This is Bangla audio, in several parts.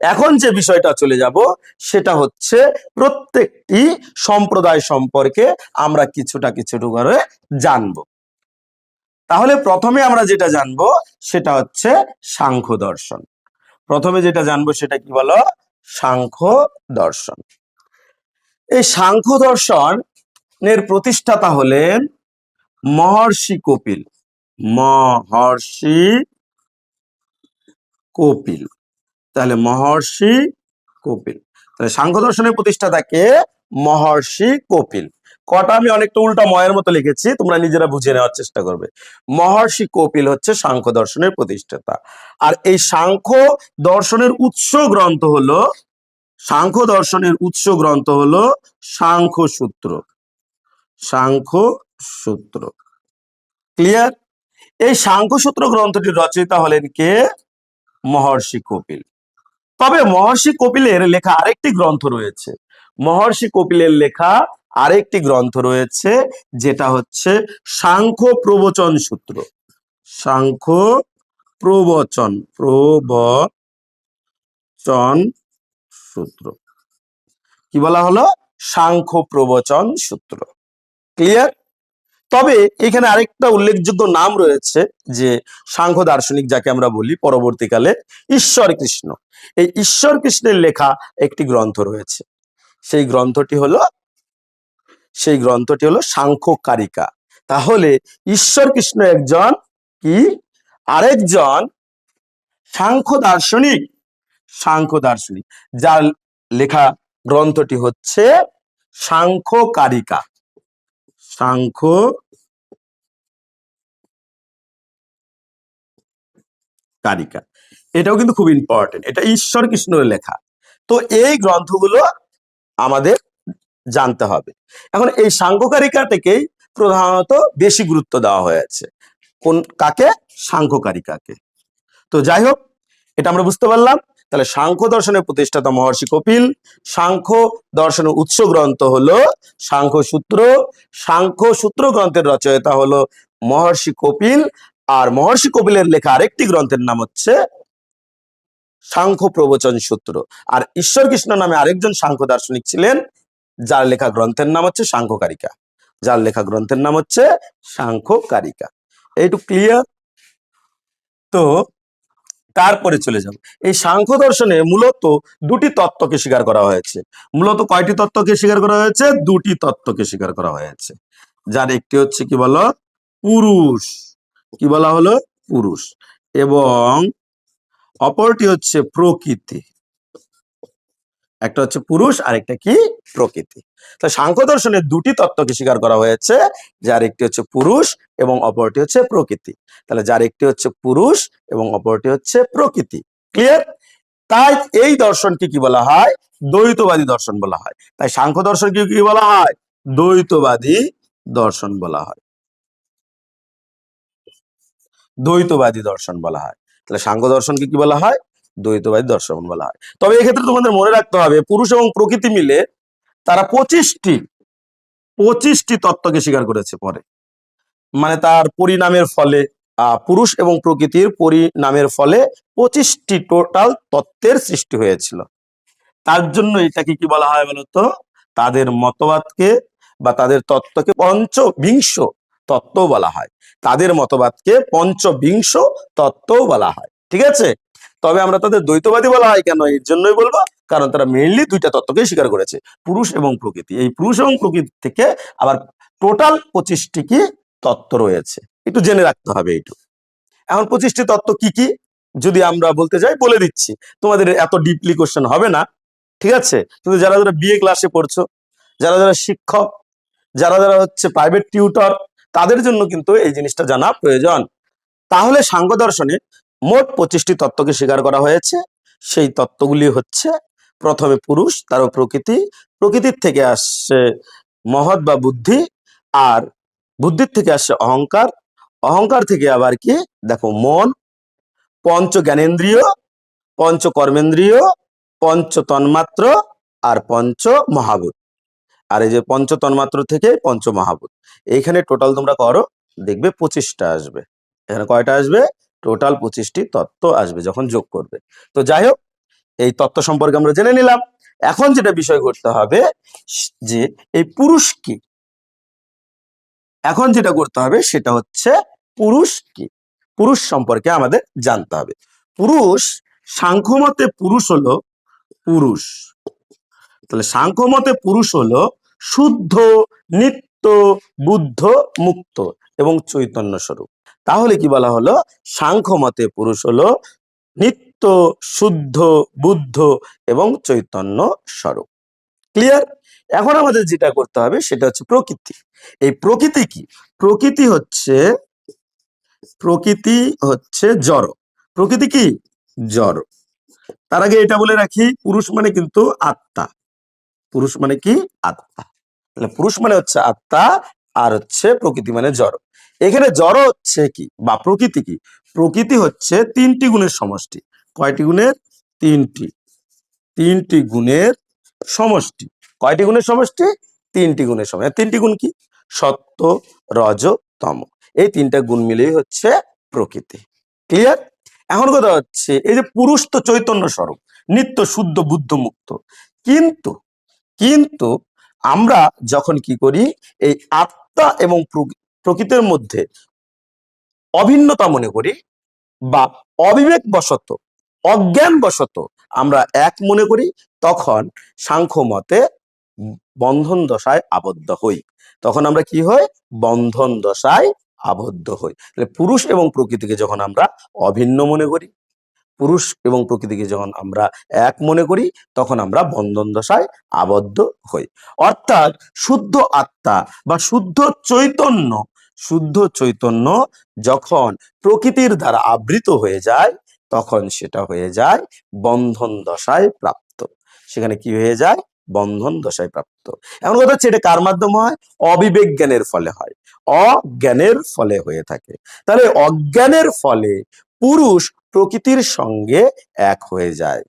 এখন যে বিষয়টা চলে যাব, সেটা হচ্ছে প্রত্যেকটি সম্প্রদায় সম্পর্কে আমরা কিছুটা কিছুটা করে জানব। তাহলে প্রথমে আমরা যেটা জানব, সেটা হচ্ছে সাংখ্য দর্শন। প্রথমে যেটা জানব, সেটা কি বলো? সাংখ্য দর্শন। এই সাংখ্য দর্শনের প্রতিষ্ঠাতা হলেন মহর্ষি কপিল। মহর্ষি কপিল। তাহলে মহর্ষি কপিল। তাহলে সাংখ্য দর্শনের প্রতিষ্ঠাতাকে মহর্ষি কপিল। কটা আমি অনেকটা উল্টা ময়ের মতো লিখেছি, তোমরা নিজেরা বুঝে নেওয়ার চেষ্টা করবে। মহর্ষি কপিল হচ্ছে সাংখ্য দর্শনের প্রতিষ্ঠাতা। আর এই সাংখ্য দর্শনের উৎস গ্রন্থ হলো সাংখ্য দর্শনের উৎস গ্রন্থ হলো সাংখ্য সূত্র সাংখ্য সূত্র ক্লিয়ার? এই সাংখ্য সূত্র গ্রন্থটির রচয়িতা হলেন কে? মহর্ষি কপিল। তবে মহর্ষি কপিলের লেখা আরেকটি গ্রন্থ রয়েছে। মহর্ষি কপিলের লেখা আরেকটি গ্রন্থ রয়েছে, যেটা হচ্ছে সাংখ্য প্রবচন সূত্র। সাংখ্য প্রবচন প্রবচন সূত্র। কি বলা হলো? সাংখ্য প্রবচন সূত্র। ক্লিয়ার? তবে এখানে আরেকটা উল্লেখযোগ্য নাম রয়েছে যে সাংখ্য দার্শনিক যাকে আমরা বলি পরবর্তীকালে ঈশ্বর কৃষ্ণ। এই ঈশ্বর কৃষ্ণের লেখা একটি গ্রন্থ রয়েছে। সেই গ্রন্থটি হলো, সেই গ্রন্থটি হলো সাংখ্য কারিকা তাহলে ঈশ্বর কৃষ্ণ একজন কি? আরেকজন সাংখ্য দার্শনিক সাংখ্য দার্শনিক যার লেখা গ্রন্থটি হচ্ছে সাংখ্য কারিকা সাংখ্য। কারিকা। এটাও কিন্তু খুব ইম্পর্টেন্ট এটা ঈশ্বর কৃষ্ণের লেখা। তো এই গ্রন্থগুলো আমাদের জানতে হবে। এখন এই সাংখ্যকারিকাটাকেই প্রধানত বেশি গুরুত্ব দেওয়া হয়েছে। কোন, কাকে? সাংখ্যকারিকাকে তো যাই হোক, এটা আমরা বুঝতে পারলাম। তাহলে সাংখ্য দর্শনের প্রতিষ্ঠাতা মহর্ষি কপিল, সাংখ্য দর্শনের উৎস গ্রন্থ হলো সাংখ্য সূত্র সাংখ্য সূত্র গ্রন্থের রচয়িতা হলো মহর্ষি কপিল, আর মহর্ষি কপিলের লেখা আরেকটি গ্রন্থের নাম হচ্ছে সাংখ্য প্রবচন সূত্র। আর ঈশ্বর কৃষ্ণ নামে আরেকজন সাংখ্য দার্শনিক ছিলেন, যার লেখা গ্রন্থের নাম হচ্ছে সাংখ্যকারিকা। যার লেখা গ্রন্থের নাম হচ্ছে সাংখ্যকারিকা। এইটু ক্লিয়ার তো তারপরে চলে যাব। এই সাংখ্য দর্শনে মূলত দুটি তত্ত্বকে স্বীকার করা হয়েছে। মূলত কয়টি তত্ত্বকে স্বীকার করা হয়েছে? দুটি তত্ত্বকে স্বীকার করা হয়েছে। যার একটি হচ্ছে কি বলো? পুরুষ। কি বলা হলো? পুরুষ। এবং অপরটি হচ্ছে প্রকৃতি। একটা হচ্ছে পুরুষ আর একটা কি? প্রকৃতি। তো সাংখ্য দর্শনের দুটি তত্ত্বকে স্বীকার করা হয়েছে, যার একটি হচ্ছে পুরুষ এবং অপরটি হচ্ছে প্রকৃতি। তাহলে যার একটি হচ্ছে পুরুষ এবং অপরটি হচ্ছে প্রকৃতি। ক্লিয়ার তাই এই দর্শনকে কি বলা হয়? দ্বৈতবাদী দর্শন বলা হয়। তাই সাংখ্য দর্শনকে কি বলা হয়? দ্বৈতবাদী দর্শন বলা হয়। দ্বৈতবাদী দর্শন বলা হয়। তাহলে সাংখ্য দর্শনকে কি বলা হয়? দ্বৈতবাদী দর্শন বলা হয়। তবে এক্ষেত্রে তোমাদের মনে রাখতে হবে, পুরুষ এবং প্রকৃতি মিলে তারা পঁচিশটি পঁচিশটি তত্ত্বকে স্বীকার করেছে পরে। মানে তার পরিণামের ফলে পুরুষ এবং প্রকৃতির পরিণামের ফলে পঁচিশটি টোটাল তত্ত্বের সৃষ্টি হয়েছিল। তার জন্য এটাকে কি বলা হয় বলতো? তাদের মতবাদকে বা তাদের তত্ত্বকে পঞ্চবিংশ তত্ত্ব বলা হয়। তাদের মতবাদকে পঞ্চবিংশ তত্ত্ব বলা হয়। ঠিক আছে? তবে আমরা তাদের দ্বৈতবাদী বলা হয় কেন? এর জন্যই বলব, কারণ তারা মেইনলি দুইটা তত্ত্বকে স্বীকার করেছে। পুরুষ এবং প্রকৃতি। এই পুরুষ এবং প্রকৃতি থেকে আবার টোটাল পঁচিশটি কি তত্ত্ব রয়েছে? একটু জেনে রাখতে হবে এইটু এখন পঁচিশটি তত্ত্ব কি কি? যদি আমরা বলতে যাই, বলে দিচ্ছি। তোমাদের এত ডিপলি কোশ্চেন হবে না, ঠিক আছে? কিন্তু যারা যারা বিএ ক্লাসে পড়ছো, যারা যারা শিক্ষক, যারা যারা হচ্ছে প্রাইভেট টিউটর তাদের জন্য কিন্তু এই জিনিসটা জানা প্রয়োজন। তাহলে সাংখ্য দর্শনে মোট পঁচিশটি তত্ত্বকে স্বীকার করা হয়েছে। সেই তত্ত্বগুলি হচ্ছে, প্রথমে পুরুষ তারও প্রকৃতি। প্রকৃতির থেকে আসছে মহৎ বা বুদ্ধি, আর বুদ্ধির থেকে আসছে অহংকার। অহংকার থেকে আবার কি? দেখো, মন পঞ্চ জ্ঞানেন্দ্রিয় পঞ্চ কর্মেন্দ্রিয় পঞ্চ তন্মাত্র আর পঞ্চ মহাভূত আর এই যে পঞ্চ তন্মাত্র থেকে পঞ্চ মহাভূত এইখানে টোটাল তোমরা করো, দেখবে পঁচিশটা আসবে। এখানে কয়টা আসবে? টোটাল পঁচিশটি তত্ত্ব আসবে যখন যোগ করবে। তো যাই হোক, এই তত্ত্ব সম্পর্কে আমরা জেনে নিলাম। এখন যেটা বিষয় করতে হবে, যে এই পুরুষ কি? এখন যেটা করতে হবে সেটা হচ্ছে পুরুষ কি? পুরুষ সম্পর্কে আমাদের জানতে হবে। পুরুষ সাংখ্যমতে পুরুষ হলো পুরুষ। তাহলে সাংখ্যমতে পুরুষ হলো শুদ্ধ, নিত্য, বুদ্ধ, মুক্ত এবং চৈতন্য স্বরূপ। তাহলে কি বলা হলো? সাংখ্যমতে পুরুষ হলো নিত্য শুদ্ধ, বুদ্ধ এবং চৈতন্য স্বরূপ। ক্লিয়ার এখন আমাদের যেটা করতে হবে সেটা হচ্ছে প্রকৃতি। এই প্রকৃতি কি? প্রকৃতি হচ্ছে প্রকৃতি হচ্ছে জড়। প্রকৃতি কি? জড়। তার আগে এটা বলে রাখি, পুরুষ মানে কিন্তু আত্মা। পুরুষ মানে কি? আত্মা। পুরুষ মানে হচ্ছে আত্মা আর হচ্ছে প্রকৃতি মানে জড়। এখানে জড় হচ্ছে কি বা প্রকৃতি কি? প্রকৃতি হচ্ছে তিনটি গুণের সমষ্টি। কয়টি গুণের? তিনটি। তিনটি গুণের সমষ্টি। কয়টি গুণের সমষ্টি? তিনটি গুণের সমষ্টি। তিনটি গুণ কি? সত্য, রজ, তম। এই তিনটা গুণ মিলেই হচ্ছে প্রকৃতি। ক্লিয়ার এখন কথা হচ্ছে, এই যে পুরুষ তো চৈতন্য স্বরূপ, নিত্য শুদ্ধ বুদ্ধ মুক্ত। কিন্তু কিন্তু আমরা যখন কি করি, এই আত্মা এবং প্রকৃতির মধ্যে অভিন্নতা মনে করি বা অবিবেক বশত অজ্ঞান বশত আমরা এক মনে করি, তখন সাংখ্য মতে বন্ধন দশায় আবদ্ধ হই। তখন আমরা কি হই? বন্ধন দশায় আবদ্ধ হই। তাহলে পুরুষ এবং প্রকৃতিকে যখন আমরা অভিন্ন মনে করি পুরুষ এবং প্রকৃতিকে যখন আমরা এক মনে করি, তখন আমরা বন্ধন দশায় আবদ্ধ হই। অর্থাৎ শুদ্ধ আত্মা বা শুদ্ধ চৈতন্য শুদ্ধ চৈতন্য যখন প্রকৃতির দ্বারা আবৃত হয়ে যায়, তখন সেটা হয়ে যায় বন্ধন দশায় প্রাপ্ত। সেখানে কি হয়ে যায়? বন্ধন দশায় প্রাপ্ত। এমন কথা হচ্ছে এটা কার মাধ্যমে হয়? অবিবেক জ্ঞানের ফলে হয়। অজ্ঞানের ফলে হয়ে থাকে। তাহলে অজ্ঞানের ফলে পুরুষ প্রকৃতির সঙ্গে এক হয়ে যায়।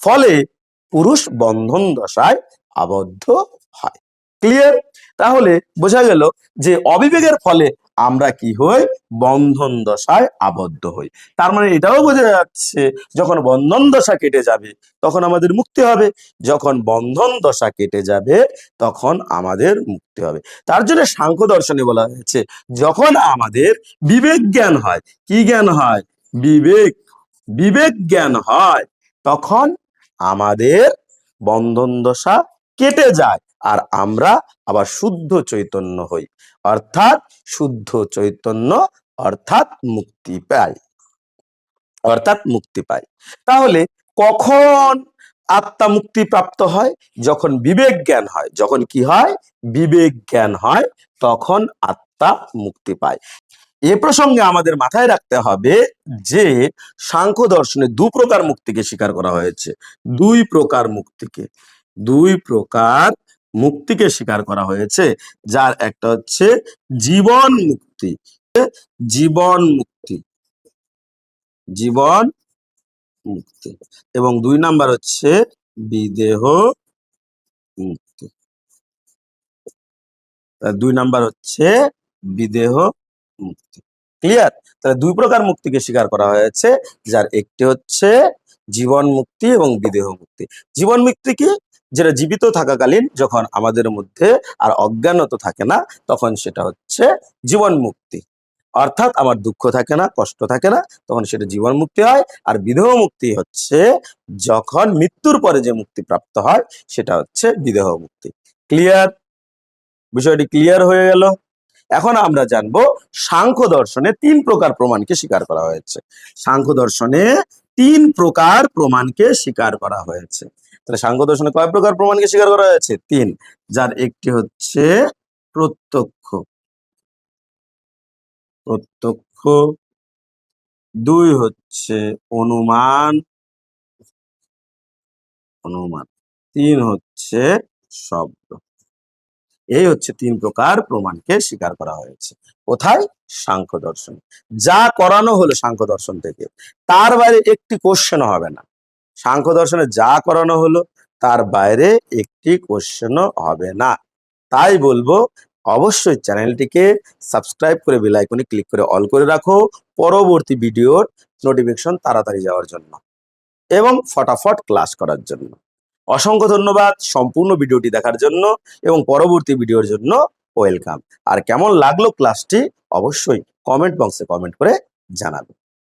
ফলে পুরুষ বন্ধন দশায় আবদ্ধ হয়। ক্লিয়ার তাহলে বোঝা গেল যে অবিবেকের ফলে আমরা কি হই? বন্ধন দশায় আবদ্ধ হই। তার মানে এটাও বোঝা যাচ্ছে, যখন বন্ধন দশা কেটে যাবে, তখন আমাদের মুক্তি হবে। যখন বন্ধন দশা কেটে যাবে, তখন আমাদের মুক্তি হবে। তার জন্য সাংখ্য দর্শনে বলা হয়েছে, যখন আমাদের বিবেক জ্ঞান হয়, কি জ্ঞান হয়? বিবেক। বিবেক জ্ঞান হয়, তখন আমাদের বন্ধন দশা কেটে যায় আর আমরা আবার শুদ্ধ চৈতন্য হই। অর্থাৎ শুদ্ধ চৈতন্য অর্থাৎ মুক্তি পাই। অর্থাৎ মুক্তি পাই। তাহলে কখন আত্মা মুক্তি প্রাপ্ত হয়? যখন বিবেক জ্ঞান হয়। যখন কি হয়? বিবেক জ্ঞান হয়, তখন আত্মা মুক্তি পায়। এ প্রসঙ্গে আমাদের মাথায় রাখতে হবে যে সাংখ্য দর্শনে দু প্রকার মুক্তিকে স্বীকার করা হয়েছে। দুই প্রকার মুক্তিকে দুই প্রকার মুক্তিকে স্বীকার করা হয়েছে যার একটা হচ্ছে জীবন মুক্তি। জীবন মুক্তি। জীবন মুক্তি। এবং দুই নাম্বার হচ্ছে বিদেহ মুক্তি। দুই নাম্বার হচ্ছে বিদেহ মুক্তি। ক্লিয়ার তাহলে দুই প্রকার মুক্তিকে স্বীকার করা হয়েছে, যার একটি হচ্ছে জীবন মুক্তি এবং বিদেহ মুক্তি। জীবন মুক্তি কি? যেটা জীবিত থাকাকালীন, যখন আমাদের মধ্যে আর অজ্ঞানত থাকে না, তখন সেটা হচ্ছে জীবন মুক্তি। অর্থাৎ আমার দুঃখ থাকে না, কষ্ট থাকে না, তখন সেটা জীবন মুক্তি হয়, আর বিদেহ মুক্তি হচ্ছে যখন মৃত্যুর পরে যে মুক্তি প্রাপ্ত হয়, সেটা হচ্ছে বিদেহ মুক্তি। ক্লিয়ার বিষয়টি ক্লিয়ার হয়ে গেল। এখন আমরা জানব সাংখ্য দর্শনে তিন প্রকার প্রমাণকে স্বীকার করা হয়েছে। সাংখ্য দর্শনে তিন প্রকার প্রমাণকে স্বীকার করা হয়েছে। তাহলে সাংখ্য দর্শনে কয় প্রকার প্রমাণকে স্বীকার করা হয়েছে? তিন। যার একটি হচ্ছে প্রত্যক্ষ। প্রত্যক্ষ। দুই হচ্ছে অনুমান। অনুমান। তিন হচ্ছে শব্দ। এই হচ্ছে তিন প্রকার প্রমাণকে স্বীকার করা হয়েছে। কোথায়? সাংখ্য দর্শন। যা করানো হলো সাংখ্য দর্শন থেকে, তার বাইরে একটি কোশ্চেন হবে না। সাংখ্য দর্শনে যা করানো হলো, তার বাইরে একটি কোশ্চেনও হবে না। তাই বলব, অবশ্যই চ্যানেলটিকে সাবস্ক্রাইব করে বেল আইকনে ক্লিক করে অল করে রাখো পরবর্তী ভিডিওর নোটিফিকেশন তাড়াতাড়ি যাওয়ার জন্য এবং ফটাফট ক্লাস করার জন্য। অসংখ্য ধন্যবাদ সম্পূর্ণ ভিডিওটি দেখার জন্য এবং পরবর্তী ভিডিওর জন্য ওয়েলকাম। আর কেমন লাগল ক্লাসটি অবশ্যই কমেন্ট বক্সে কমেন্ট করে জানাবেন